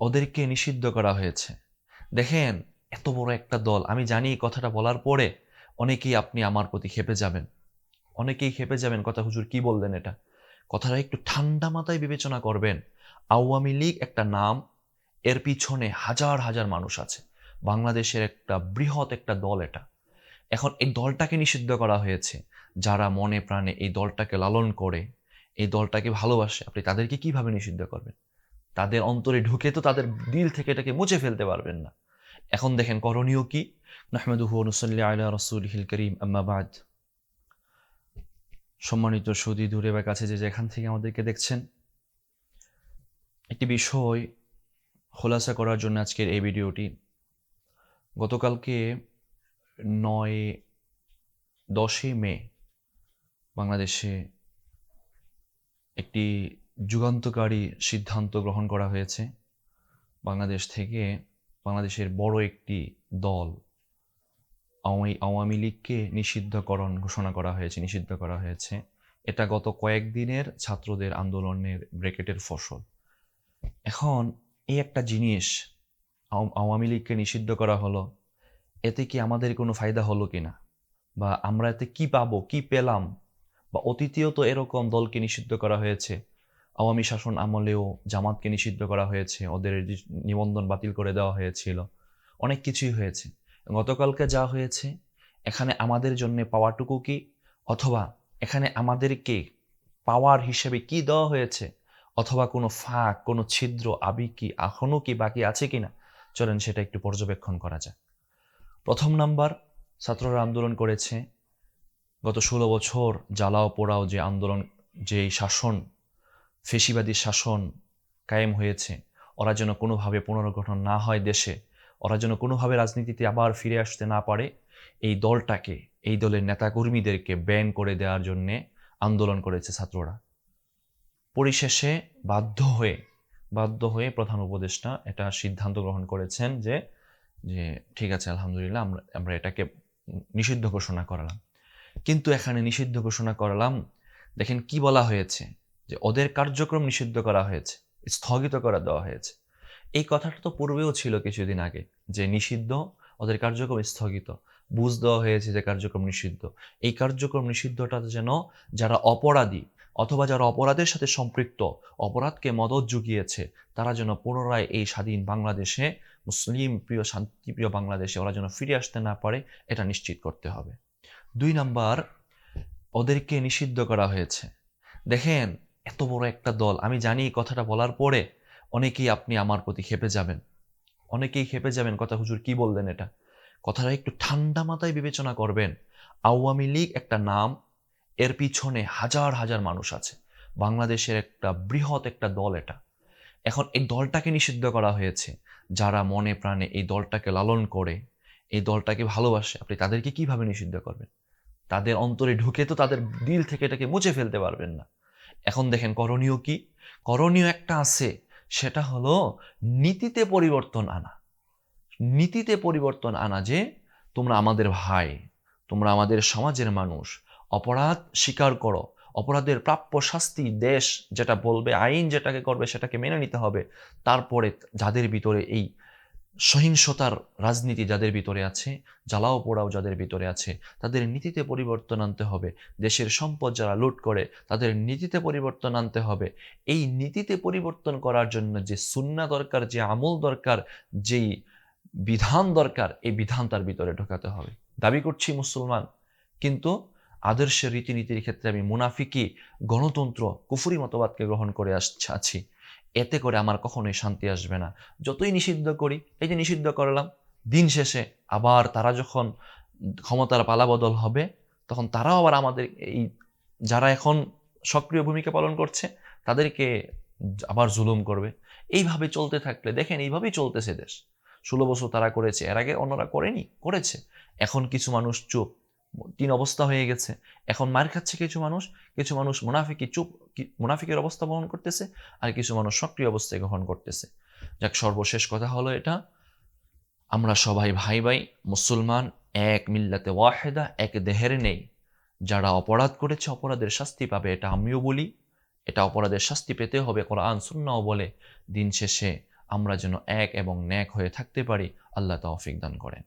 ওদেরকে নিষিদ্ধ করা হয়েছে। দেখেন, এত বড় একটা দল। আমি জানি কথাটা বলার পরে অনেকেই আপনি আমার প্রতি খেপে যাবেন। অনেকেই খেপে যাবেন। কথা হুজুর কি বললেন এটা? কথাটা একটু ঠান্ডা মাথায় বিবেচনা করবেন। আওয়ামী লীগ একটা নাম, এর পিছনে হাজার হাজার মানুষ আছে। বাংলাদেশের একটা বৃহৎ একটা দল এটা। এখন এই দলটাকে নিষিদ্ধ করা হয়েছে। যারা মনে প্রাণে এই দলটাকে লালন করে, এই দলটাকে ভালোবাসে, আপনি তাদেরকে কীভাবে নিষিদ্ধ করবেন? তাদের অন্তরে ঢুকে তো তাদের দিল থেকে এটাকে মুছে ফেলতে পারবেন না। এখন দেখেন করণীয় কি? নাহমেদুহু নুসল্লি আলা রসুল হিল করিম আম্মাবাদ সম্মানিত সৌদি দূরে বা কাছে যে যেখান থেকে আমাদেরকে দেখছেন, একটি বিষয় খোলাসা করার জন্য আজকের এই ভিডিওটি। গতকালকে নয় দশই মে বাংলাদেশে একটি যুগান্তকারী সিদ্ধান্ত গ্রহণ করা হয়েছে। বাংলাদেশ থেকে বাংলাদেশের বড় একটি দল আওয়ামী আওয়ামী লীগকে নিষিদ্ধকরণ ঘোষণা করা হয়েছে, নিষিদ্ধ করা হয়েছে। এটা গত কয়েকদিনের ছাত্রদের আন্দোলনের ব্রেকেটের ফসল। এখন এই একটা জিনিস আওয়ামী লীগকে নিষিদ্ধ করা হলো, এতে কি আমাদের কোনো ফায়দা হলো কি না? বা আমরা এতে কি পাবো, কি পেলাম? বা অতীতেও তো এরকম দলকে নিষিদ্ধ করা হয়েছে। আওয়ামী শাসন আমলেও জামাতকে নিষিদ্ধ করা হয়েছে, ওদের নিবন্ধন বাতিল করে দেওয়া হয়েছিল, অনেক কিছুই হয়েছে। গতকালকে যা হয়েছে, এখানে আমাদের জন্য পাওয়াটুকু কি? অথবা এখানে আমাদেরকে পাওয়ার হিসেবে কি দেওয়া হয়েছে? অথবা কোনো ফাঁক, কোনো ছিদ্র আবি কি এখনও কি বাকি আছে কি না চলেন সেটা একটু পর্যবেক্ষণ করা যাক। প্রথম নাম্বার, ছাত্ররা আন্দোলন করেছে। গত ষোলো বছর জ্বালাও পোড়াও যে আন্দোলন যে শাসন ফেসিবাদী শাসন কায়েম হয়েছে। ওরা যেন কোনোভাবে পুনর্গঠন না হয় দেশে, ওরা যেন কোনোভাবে রাজনীতিতে আবার ফিরে আসতে না পারে, এই দলটাকে, এই দলের নেতাকর্মীদেরকে ব্যান করে দেওয়ার জন্যে আন্দোলন করেছে ছাত্ররা। পরিশেষে বাধ্য হয়ে বাধ্য হয়ে প্রধান উপদেষ্টা এটা সিদ্ধান্ত গ্রহণ করেছেন যে যে ঠিক আছে, আলহামদুলিল্লাহ, আমরা আমরা এটাকে নিষিদ্ধ ঘোষণা করালাম। কিন্তু এখানে নিষিদ্ধ ঘোষণা করালাম, দেখেন কি বলা হয়েছে? যে ওদের কার্যক্রম নিষিদ্ধ করা হয়েছে, স্থগিত করা দেওয়া হয়েছে। এই কথাটা তো পূর্বেও ছিল কিছুদিন আগে যে নিষিদ্ধ, ওদের কার্যক্রম স্থগিত। বুঝ দেওয়া হয়েছে যে কার্যক্রম নিষিদ্ধ। এই কার্যক্রম নিষিদ্ধটা যেন যারা অপরাধী অথবা যারা অপরাধের সাথে সম্পৃক্ত, অপরাধকে মদত জুগিয়েছে, তারা যেন পুনরায় এই স্বাধীন বাংলাদেশে, মুসলিম প্রিয়, শান্তিপ্রিয় বাংলাদেশে ওরা যেন ফিরে আসতে না পারে, এটা নিশ্চিত করতে হবে। দুই নাম্বার, ওদেরকে নিষিদ্ধ করা হয়েছে। দেখেন এত বড় একটা দল। আমি জানি এই কথাটা বলার পরে অনেকেই আপনি আমার প্রতি খেপে যাবেন। অনেকেই খেপে যাবেন। কথা হুজুর কি বললেন এটা? কথাটা একটু ঠান্ডা মাথায় বিবেচনা করবেন। আওয়ামী লীগ একটা নাম, এর পিছনে হাজার হাজার মানুষ আছে। বাংলাদেশের একটা বৃহৎ একটা দল এটা। এখন এই দলটাকে নিষিদ্ধ করা হয়েছে। যারা মনে প্রাণে এই দলটাকে লালন করে, এই দলটাকে ভালোবাসে, আপনি তাদেরকে কীভাবে নিষিদ্ধ করবেন? তাদের অন্তরে ঢুকে তো তাদের দিল থেকে এটাকে মুছে ফেলতে পারবেন না। এখন দেখেন করণীয় কি? করণীয় একটা আছে, সেটা হলো নীতিতে পরিবর্তন আনা। নীতিতে পরিবর্তন আনা যে তোমরা আমাদের ভাই, তোমরা আমাদের সমাজের মানুষ, অপরাধ স্বীকার করো, অপরাধের প্রাপ্য শাস্তি দেশ যেটা বলবে, আইন যেটাকে করবে সেটাকে মেনে নিতে হবে, তারপরে যাদের ভিতরে এই সহিংসতার রাজনীতি যাদের ভিতরে আছে, জ্বালাও পোড়াও যাদের ভিতরে আছে, তাদের নীতিতে পরিবর্তন আনতে হবে। দেশের সম্পদ যারা লুট করে, তাদের নীতিতে পরিবর্তন আনতে হবে। এই নীতিতে পরিবর্তন করার জন্য যে সুন্না দরকার, যে আমল দরকার, যেই বিধান দরকার, এই বিধান তার ভিতরে ঢোকাতে হবে। দাবি করছি মুসলমান, কিন্তু আদর্শ রীতিনীতির ক্ষেত্রে আমি মুনাফিকি গণতন্ত্র, কুফুরি মতবাদকে গ্রহণ করে আসছে আছি। এতে করে আমার কখনোই শান্তি আসবে না। যতই নিষিদ্ধ করি, এই যে নিষিদ্ধ করলাম, দিন শেষে আবার তারা যখন ক্ষমতার পালাবদল হবে, তখন তারাও আবার আমাদের এই যারা এখন সক্রিয় ভূমিকা পালন করছে, তাদেরকে আবার জুলুম করবে। এইভাবে চলতে থাকলে, দেখেন এইভাবেই চলতেছে দেশ। ষোলো বছর তারা করেছে, এর আগে অন্যরা করেনি, করেছে। এখন কিছু মানুষ চুপ। তিন অবস্থা হয়ে গেছে। এখন মার খাচ্ছে কিছু মানুষ কিছু মানুষ মুনাফিকি চুপ মুনাফিকের অবস্থা বহন করতেছে আর কিছু মানুষ সক্রিয় অবস্থায় গ্রহণ করতেছে। যাক, সর্বশেষ কথা হলো এটা। আমরা সবাই ভাই ভাই, মুসলমান, এক মিল্লাতে ওয়াহেদা, এক দেহের নেই। যারা অপরাধ করেছে অপরাধের শাস্তি পাবে এটা আমিও বলি। এটা অপরাধের শাস্তি পেতে হবে, কোরআন সুন্নাও বলে। দিন শেষে আমরা যেন এক এবং ন্যাক হয়ে থাকতে পারি, আল্লাহ তৌফিক দান করেন।